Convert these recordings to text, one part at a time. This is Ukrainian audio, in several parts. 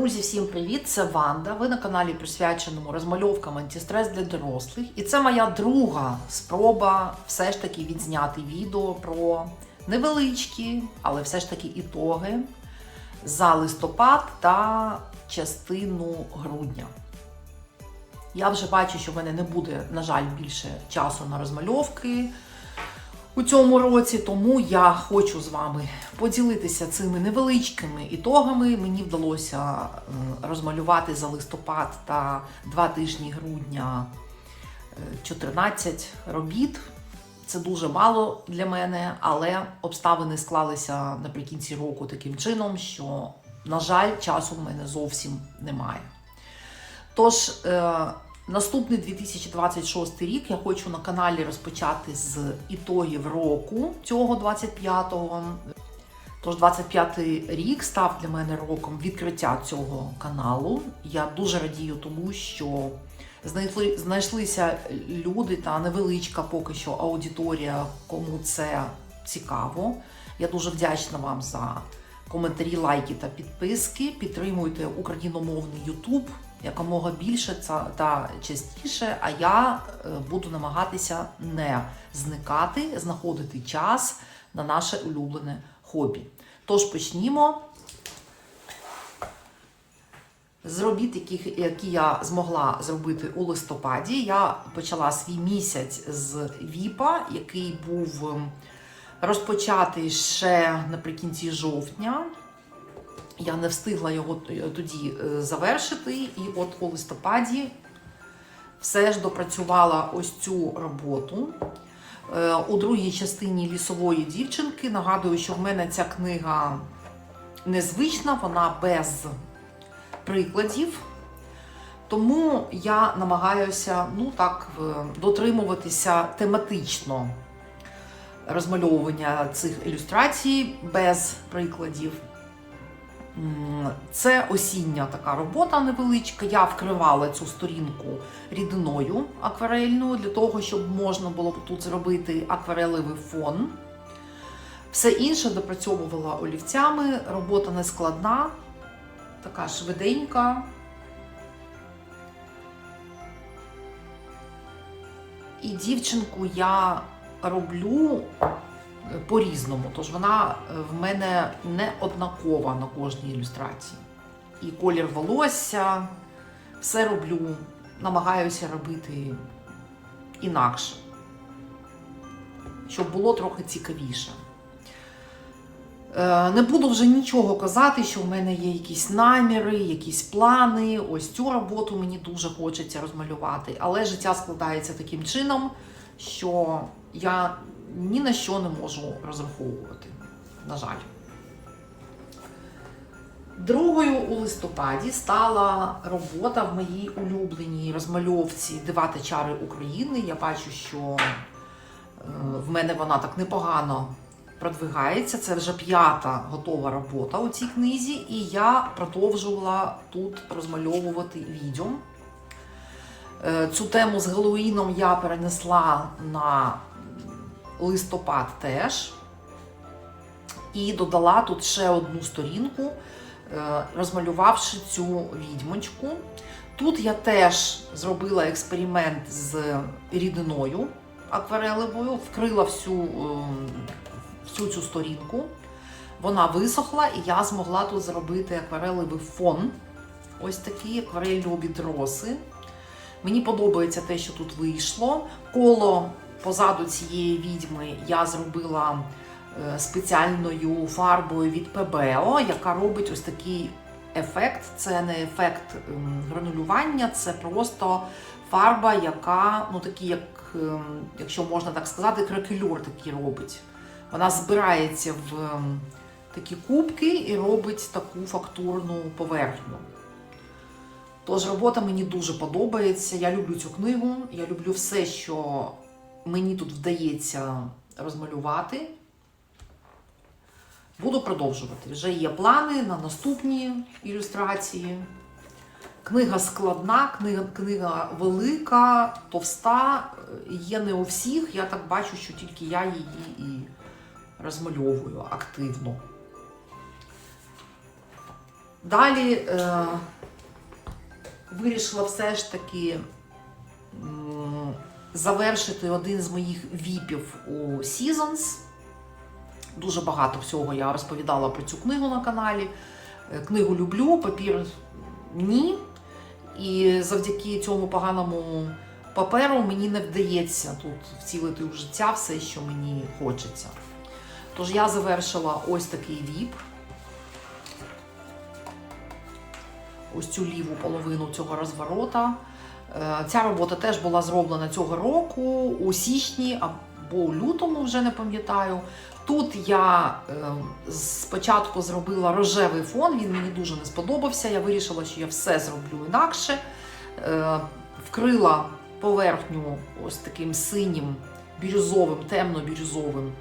Друзі, всім привіт! Це Ванда. Ви на каналі присвяченому розмальовкам антистрес для дорослих. І це моя друга спроба все ж таки відзняти відео про невеличкі, але все ж таки ітоги за листопад та частину грудня. Я вже бачу, що в мене не буде, на жаль, більше часу на розмальовки у цьому році, тому я хочу з вами поділитися цими невеличкими ітогами. Мені вдалося е, розмалювати за листопад та два тижні грудня е, 14 робіт. Це дуже мало для мене, але обставини склалися наприкінці року таким чином, що, на жаль, часу в мене зовсім немає. Тож, е, наступний 2026 рік я хочу на каналі розпочати з ітогів року цього 25-го. Тож 25-й рік став для мене роком відкриття цього каналу. Я дуже радію тому, що знайшли, знайшлися люди та невеличка поки що аудиторія, кому це цікаво. Я дуже вдячна вам за коментарі, лайки та підписки. Підтримуйте україномовний YouTube якомога більше та- частіше. А я е, буду намагатися не зникати, знаходити час на наше улюблене хобі. Тож почнімо. З робіт, яких, які я змогла зробити у листопаді, я почала свій місяць з Віпа, який був ем, розпочатий ще наприкінці жовтня. Я не встигла його тоді е, завершити, і от у листопаді все ж допрацювала ось цю роботу. Е, У другій частині лісової дівчинки нагадую, що в мене ця книга незвична, вона без прикладів. Тому я намагаюся ну так дотримуватися тематично розмальовування цих ілюстрацій без прикладів. Це осіння така робота невеличка. Я вкривала цю сторінку рідиною акварельною для того, щоб можна було тут зробити акварелевий фон. Все інше допрацьовувала олівцями. Робота не складна, така швиденька. І дівчинку я роблю по-різному. Тож вона е, в мене не однакова на кожній ілюстрації. І колір волосся, все роблю, намагаюся робити інакше, щоб було трохи цікавіше. Е, Не буду вже нічого казати, що в мене є якісь наміри, якісь плани. Ось цю роботу мені дуже хочеться розмалювати. Але життя складається таким чином, що я ні на що не можу розраховувати. На жаль. Другою у листопаді стала робота в моїй улюбленій розмальовці Дива та чари України. Я бачу, що е, в мене вона так непогано продвигається. Це вже п'ята готова робота у цій книзі, і я продовжувала тут розмальовувати відьом. Е, Цю тему з Геловіном я перенесла на листопад теж. І додала тут ще одну сторінку, е, розмалювавши цю відьмочку. Тут я теж зробила експеримент з рідиною акварелевою, вкрила всю, е, всю цю сторінку. Вона висохла, і я змогла тут зробити акварелевий фон. Ось такі акварельні обідроси. Мені подобається те, що тут вийшло. Коло позаду цієї відьми я зробила е, спеціальною фарбою від ПБО, яка робить ось такий ефект. Це не ефект ем, гранулювання, це просто фарба, яка, ну такі, як, ем, якщо можна так сказати, кракелюр такий робить. Вона збирається в ем, такі кубки і робить таку фактурну поверхню. Тож робота мені дуже подобається. Я люблю цю книгу, я люблю все, що мені тут вдається розмалювати. Буду продовжувати. Вже є плани на наступні ілюстрації. Книга складна, книга, книга велика, товста. Є не у всіх. Я так бачу, що тільки я її і розмальовую активно. Далі е, вирішила все ж таки завершити один з моїх віпів у Seasons. Дуже багато всього я розповідала про цю книгу на каналі. Е, Книгу люблю, папір ні. І завдяки цьому поганому паперу мені не вдається тут вцілити в життя все, що мені хочеться. Тож я завершила ось такий віп. Ось цю ліву половину цього розворота. Е, Ця робота теж була зроблена цього року у січні або у лютому, вже не пам'ятаю. Тут я е, спочатку зробила рожевий фон, він мені дуже не сподобався. Я вирішила, що я все зроблю інакше. Е, Вкрила поверхню ось таким синім, бірюзовим, темно-бірюзовим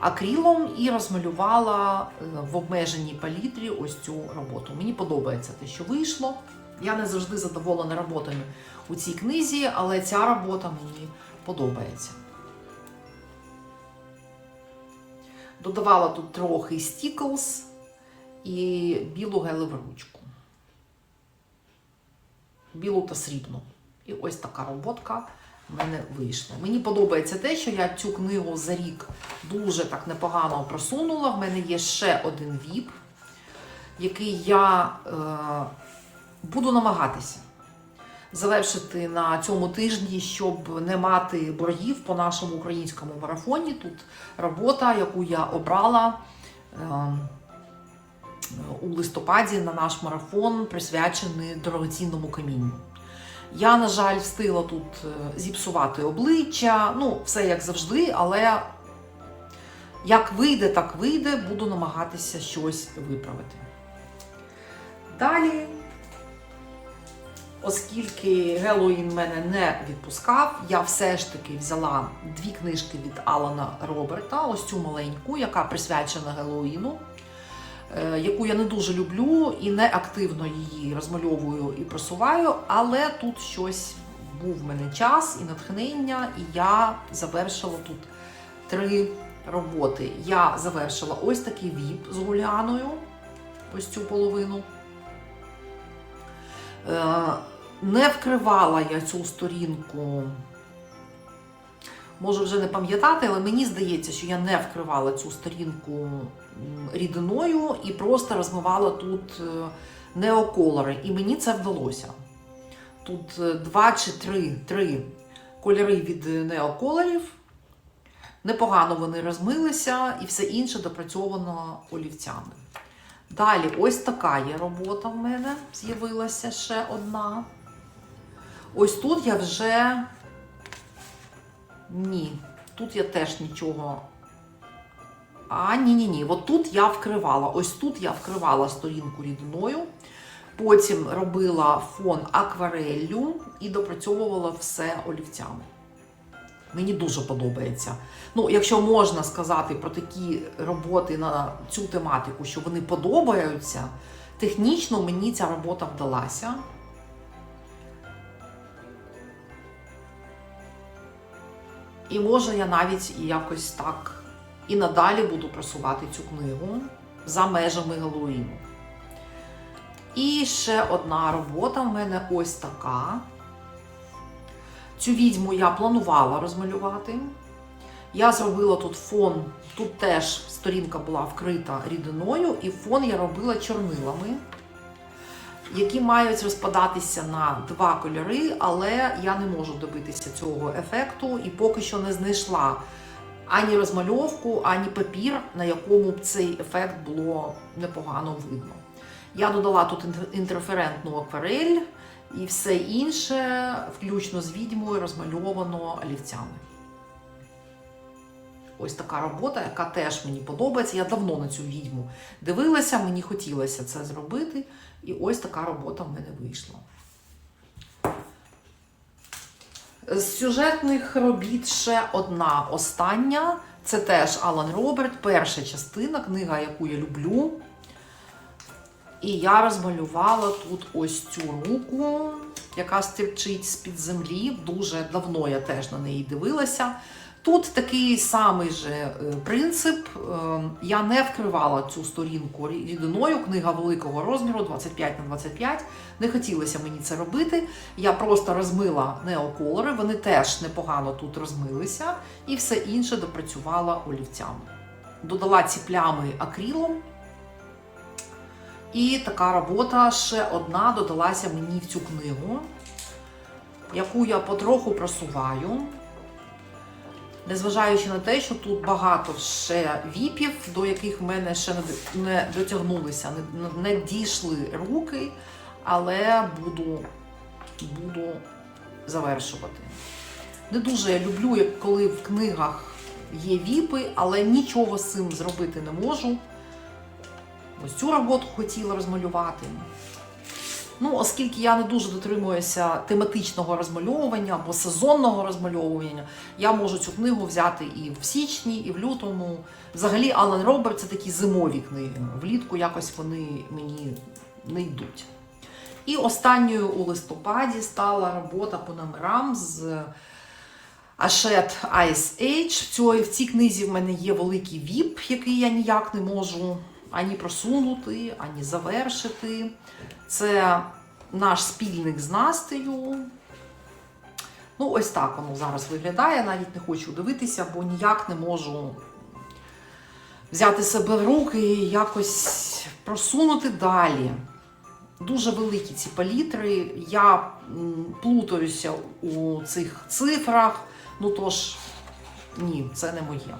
акрилом і розмалювала е, в обмеженій палітрі ось цю роботу. Мені подобається те, що вийшло. Я не завжди задоволена роботами у цій книзі, але ця робота мені подобається. Додавала тут трохи стіклс і білу гелеву ручку. Білу та срібну. І ось така роботка в мене вийшла. Мені подобається те, що я цю книгу за рік дуже так непогано просунула. В мене є ще один віп, який я е, буду намагатися завершити на цьому тижні, щоб не мати боргів по нашому українському марафоні. Тут робота, яку я обрала е, у листопаді на наш марафон, присвячений дорогоцінному камінню. Я, на жаль, встигла тут е, зіпсувати обличчя, ну, все як завжди, але як вийде, так вийде, буду намагатися щось виправити. Далі, оскільки Гелоїн мене не відпускав, я все ж таки взяла дві книжки від Алана Роберта, ось цю маленьку, яка присвячена Гелоїну, е, яку я не дуже люблю і не активно її розмальовую і просуваю, але тут щось був в мене час і натхнення, і я завершила тут три роботи. Я завершила ось такий віп з гуляною, ось цю половину. Е, Не вкривала я цю сторінку, можу вже не пам'ятати, але мені здається, що я не вкривала цю сторінку рідиною і просто розмивала тут е, неоколори. І мені це вдалося. Тут е, два чи три, три кольори від неоколорів. Непогано вони розмилися, і все інше допрацьовано олівцями. Далі, ось така є робота в мене. З'явилася ще одна. Ось тут я вже. Ні. Тут я теж нічого. А, ні-ні ні. От тут я вкривала. Ось тут я вкривала сторінку рідиною. Потім робила фон аквареллю і допрацьовувала все олівцями. Мені дуже подобається. Ну, якщо можна сказати про такі роботи на цю тематику, що вони подобаються, технічно мені ця робота вдалася. І може я навіть і якось так і надалі буду просувати цю книгу за межами Галуїну. І ще одна робота в мене ось така. Цю відьму я планувала розмалювати. Я зробила тут фон, тут теж сторінка була вкрита рідиною, і фон я робила чорнилами, які мають розпадатися на два кольори, але я не можу добитися цього ефекту і поки що не знайшла ані розмальовку, ані папір, на якому б цей ефект було непогано видно. Я додала тут інтер- інтерферентну акварель і все інше, включно з відьмою, розмальовано олівцями. Ось така робота, яка теж мені подобається. Я давно на цю відьму дивилася, мені хотілося це зробити. І ось така робота в мене вийшла. З сюжетних робіт ще одна остання. Це теж Алан Роберт, перша частина, книга, яку я люблю. І я розмалювала тут ось цю руку, яка стирчить з-під землі. Дуже давно я теж на неї дивилася. Тут такий самий же е, принцип. Е, Я не вкривала цю сторінку рідиною, книга великого розміру 25 на 25. Не хотілося мені це робити. Я просто розмила неоколори, вони теж непогано тут розмилися, і все інше допрацювала олівцями. Додала ці плями акрилом. І така робота ще одна додалася мені в цю книгу, яку я потроху просуваю. Незважаючи на те, що тут багато ще віпів, до яких в мене ще не дотягнулися, не, дійшли руки, але буду, буду завершувати. Не дуже я люблю, коли в книгах є віпи, але нічого з цим зробити не можу. Ось цю роботу хотіла розмалювати. Ну, оскільки я не дуже дотримуюся тематичного розмальовування або сезонного розмальовування, я можу цю книгу взяти і в січні, і в лютому. Взагалі, Алан Роберт це такі зимові книги. Влітку якось вони мені не йдуть. І останньою у листопаді стала робота по номерам з Ашет Ice Age. В цій, книзі в мене є великий віп, який я ніяк не можу ані просунути, ані завершити. Це наш спільник з Настею. Ну, ось так воно зараз виглядає. Навіть не хочу дивитися, бо ніяк не можу взяти себе в руки і якось просунути далі. Дуже великі ці палітри. Я плутаюся у цих цифрах. Ну тож, ні, це не моє.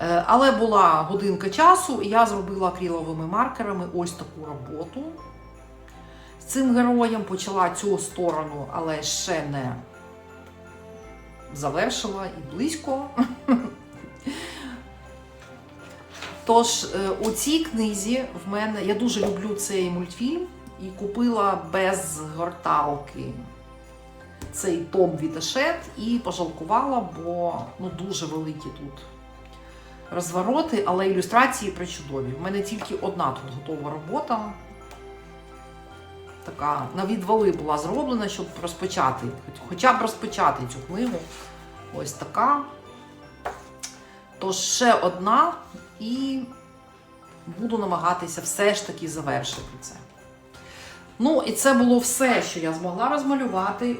Е, Але була годинка часу, і я зробила акриловими маркерами ось таку роботу. З цим героєм почала цю сторону, але ще не завершила і близько. Тож, е, у цій книзі в мене я дуже люблю цей мультфільм і купила без горталки цей том від Ашет і пожалкувала, бо ну, дуже великі тут розвороти, але ілюстрації причудові. В мене тільки одна тут готова робота. Така на відвали була зроблена, щоб розпочати, хоча б розпочати цю книгу. Ось така. Тож ще одна, і буду намагатися все ж таки завершити це. Ну, і це було все, що я змогла розмалювати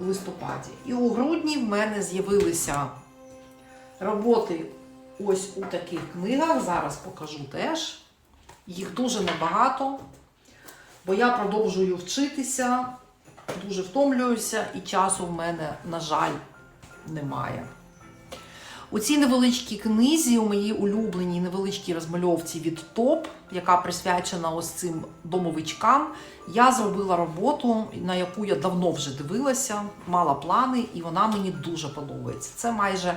у листопаді. І у грудні в мене з'явилися роботи ось у таких книгах. Зараз покажу теж. Їх дуже небагато, бо я продовжую вчитися, дуже втомлююся, і часу в мене, на жаль, немає. У цій невеличкій книзі, у моїй улюбленій невеличкій розмальовці від ТОП, яка присвячена ось цим домовичкам, я зробила роботу, на яку я давно вже дивилася, мала плани, і вона мені дуже подобається. Це майже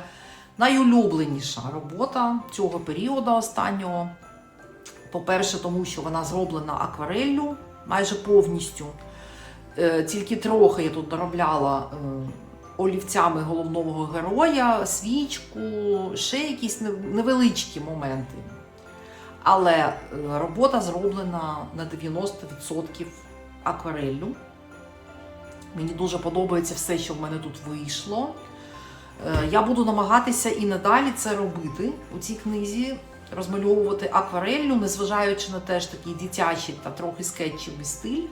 найулюбленіша робота цього періоду останнього. По-перше, тому що вона зроблена аквареллю майже повністю. Е, Тільки трохи я тут доробляла е, олівцями головного героя, свічку, ще якісь невеличкі моменти. Але е, робота зроблена на 90% аквареллю. Мені дуже подобається все, що в мене тут вийшло. Е, Я буду намагатися і надалі це робити у цій книзі, розмальовувати аквареллю, незважаючи на теж такий дитячий та трохи скетчевий стиль.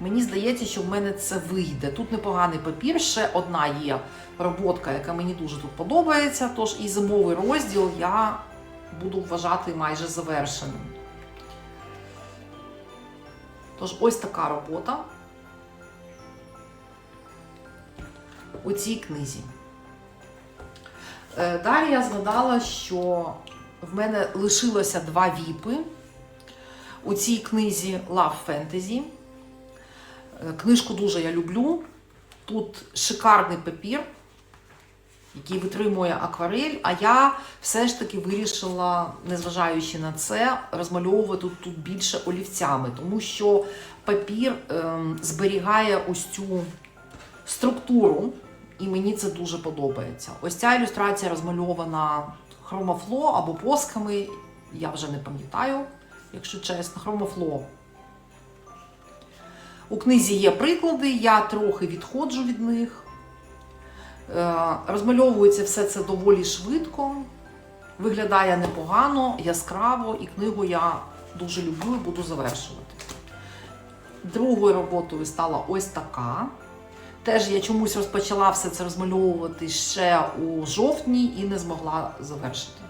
Мені здається, що в мене це вийде. Тут непоганий папір, ще одна є роботка, яка мені дуже тут подобається. Тож і зимовий розділ я буду вважати майже завершеним. Тож ось така робота у цій книзі. Е, Далі я згадала, що в мене лишилося два віпи у цій книзі Love Fantasy. Е, Книжку дуже я люблю. Тут шикарний папір, який витримує акварель, а я все ж таки вирішила, незважаючи на це, розмальовувати тут більше олівцями, тому що папір ем, зберігає ось цю структуру, і мені це дуже подобається. Ось ця ілюстрація розмальована хромофло або посками, я вже не пам'ятаю, якщо чесно, хромофло. У книзі є приклади, я трохи відходжу від них. Е, Розмальовується все це доволі швидко, виглядає непогано, яскраво, і книгу я дуже люблю і буду завершувати. Другою роботою стала ось така. Теж я чомусь розпочала все це розмальовувати ще у жовтні і не змогла завершити.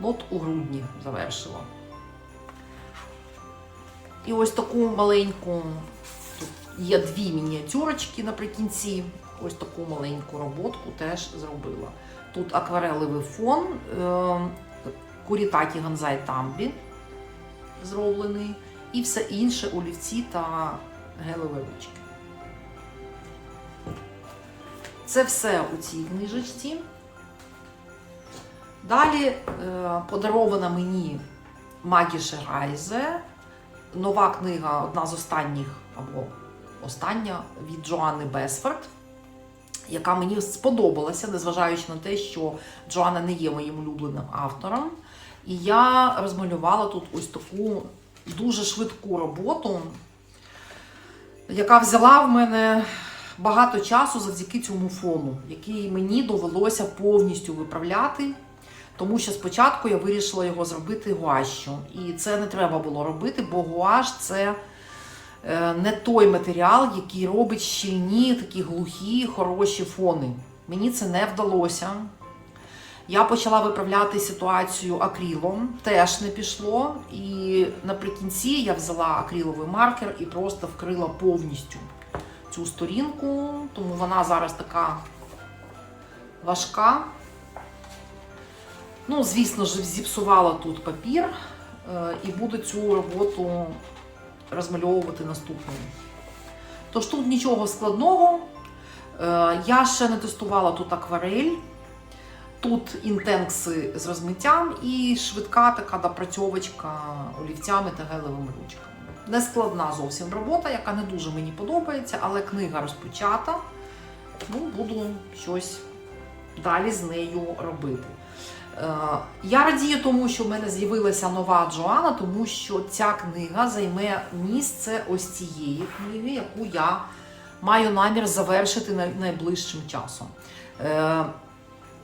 От у грудні завершила. І ось таку маленьку, тут є дві мініатюрочки наприкінці. Ось таку маленьку роботку теж зробила. Тут акварелевий фон, е, курітакі ганзай тамбі зроблений, і все інше олівці та гелеві ручки. Це все у цій книжечці. Далі е, подарована мені Магіше Райзе. Нова книга, одна з останніх, або остання від Джоанни Бесфорд, яка мені сподобалася, незважаючи на те, що Джоанна не є моїм улюбленим автором. І я розмалювала тут ось таку дуже швидку роботу, яка взяла в мене багато часу завдяки цьому фону, який мені довелося повністю виправляти. Тому що спочатку я вирішила його зробити гуашю. І це не треба було робити, бо гуаш це е, не той матеріал, який робить щільні, такі глухі, хороші фони. Мені це не вдалося. Я почала виправляти ситуацію акрилом, теж не пішло. І наприкінці я взяла акриловий маркер і просто вкрила повністю цю сторінку, тому вона зараз така важка. Ну, звісно ж, зіпсувала тут папір е, і буду цю роботу розмальовувати наступною. Тож тут нічого складного. Е, Я ще не тестувала тут акварель, тут інтенкси з розмиттям і швидка така допрацьовочка олівцями та гелевими ручками. Не складна зовсім робота, яка не дуже мені подобається, але книга розпочата. Ну, буду щось далі з нею робити. Е, Я радію тому, що в мене з'явилася нова Джоанна, тому що ця книга займе місце ось цієї книги, яку я маю намір завершити найближчим часом.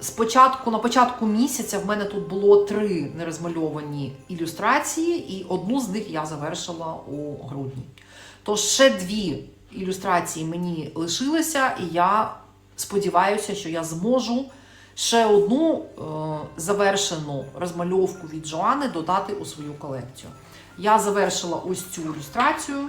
Спочатку, на початку місяця в мене тут було три нерозмальовані ілюстрації, і одну з них я завершила у грудні. Тож ще дві ілюстрації мені лишилися, і я сподіваюся, що я зможу ще одну е, завершену розмальовку від Жоани додати у свою колекцію. Я завершила ось цю ілюстрацію,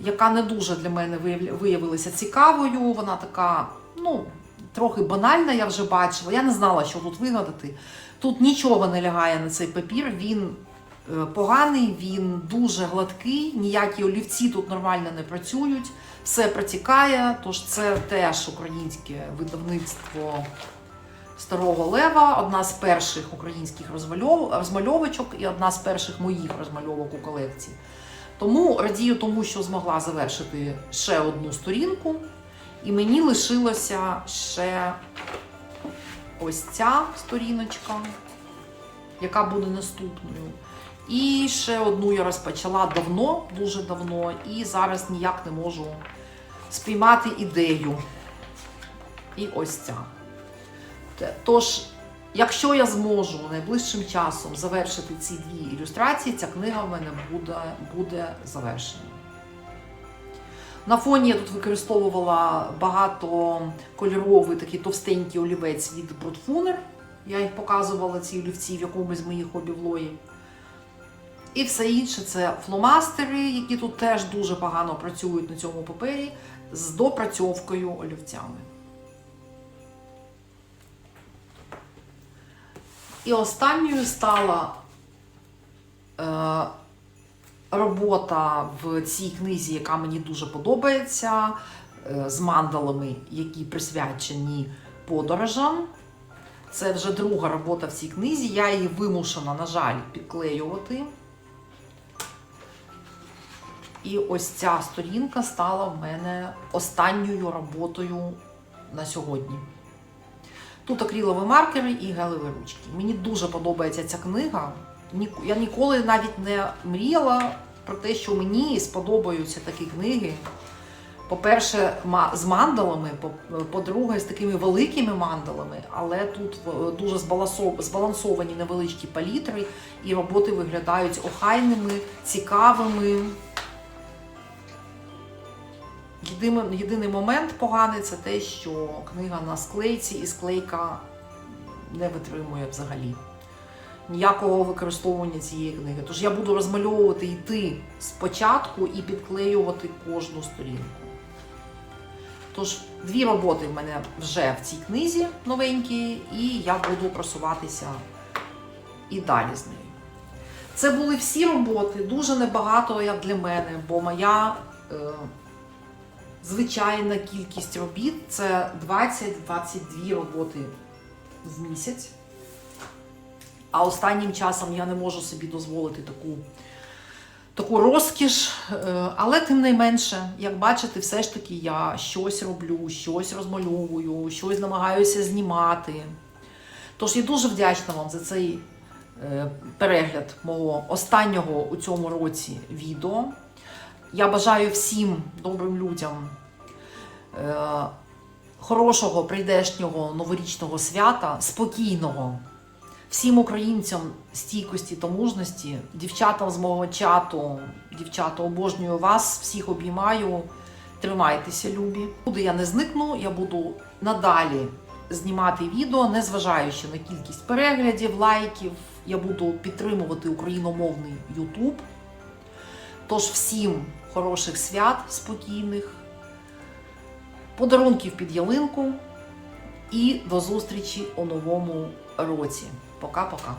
яка не дуже для мене виявилася цікавою. Вона така, ну, трохи банальна, я вже бачила. Я не знала, що тут вигадати. Тут нічого не лягає на цей папір. Він е, поганий, він дуже гладкий, ніякі олівці тут нормально не працюють, все протікає. Тож це теж українське видавництво Старого Лева, одна з перших українських розмальов- розмальовочок і одна з перших моїх розмальовок у колекції. Тому радію тому, що змогла завершити ще одну сторінку, і мені лишилося ще ось ця сторіночка, яка буде наступною. І ще одну я розпочала давно, дуже давно, і зараз ніяк не можу спіймати ідею. І ось ця. Тож, якщо я зможу найближчим часом завершити ці дві ілюстрації, ця книга в мене буде, буде завершена. На фоні я тут використовувала багато кольоровий такий товстенький олівець від Brutfuner. Я їх показувала, ці олівці в якомусь з моїх хобі-влогів. І все інше це фломастери, які тут теж дуже погано працюють на цьому папері з допрацьовкою олівцями. І останньою стала е, робота в цій книзі, яка мені дуже подобається, е, з мандалами, які присвячені подорожам. Це вже друга робота в цій книзі. Я її вимушена, на жаль, підклеювати. І ось ця сторінка стала в мене останньою роботою на сьогодні. Тут акрилові маркери і гелеві ручки. Мені дуже подобається ця книга. Я ніколи навіть не мріяла про те, що мені сподобаються такі книги. По-перше, з мандалами, по- по-друге, з такими великими мандалами, але тут дуже збалансовані невеличкі палітри, і роботи виглядають охайними, цікавими. Єдиний момент поганий це те, що книга на склейці і склейка не витримує взагалі ніякого використовування цієї книги. Тож я буду розмальовувати йти спочатку і підклеювати кожну сторінку. Тож, дві роботи в мене вже в цій книзі новенькі, і я буду просуватися і далі з нею. Це були всі роботи, дуже небагато як для мене, бо моя е, звичайна кількість робіт це 20-22 роботи в місяць. А останнім часом я не можу собі дозволити таку, таку розкіш. Е, Але тим не менше, як бачите, все ж таки я щось роблю, щось розмальовую, щось намагаюся знімати. Тож я дуже вдячна вам за цей е, перегляд мого останнього у цьому році відео. Я бажаю всім добрим людям е, хорошого прийдешнього новорічного свята, спокійного. Всім українцям стійкості та мужності, дівчатам з мого чату, дівчата, обожнюю вас, всіх обіймаю. Тримайтеся, любі. Куди я не зникну, я буду надалі знімати відео, незважаючи на кількість переглядів, лайків. Я буду підтримувати україномовний YouTube. Тож всім хороших свят, спокійних, подарунків під ялинку і до зустрічі у новому році. Пока-пока.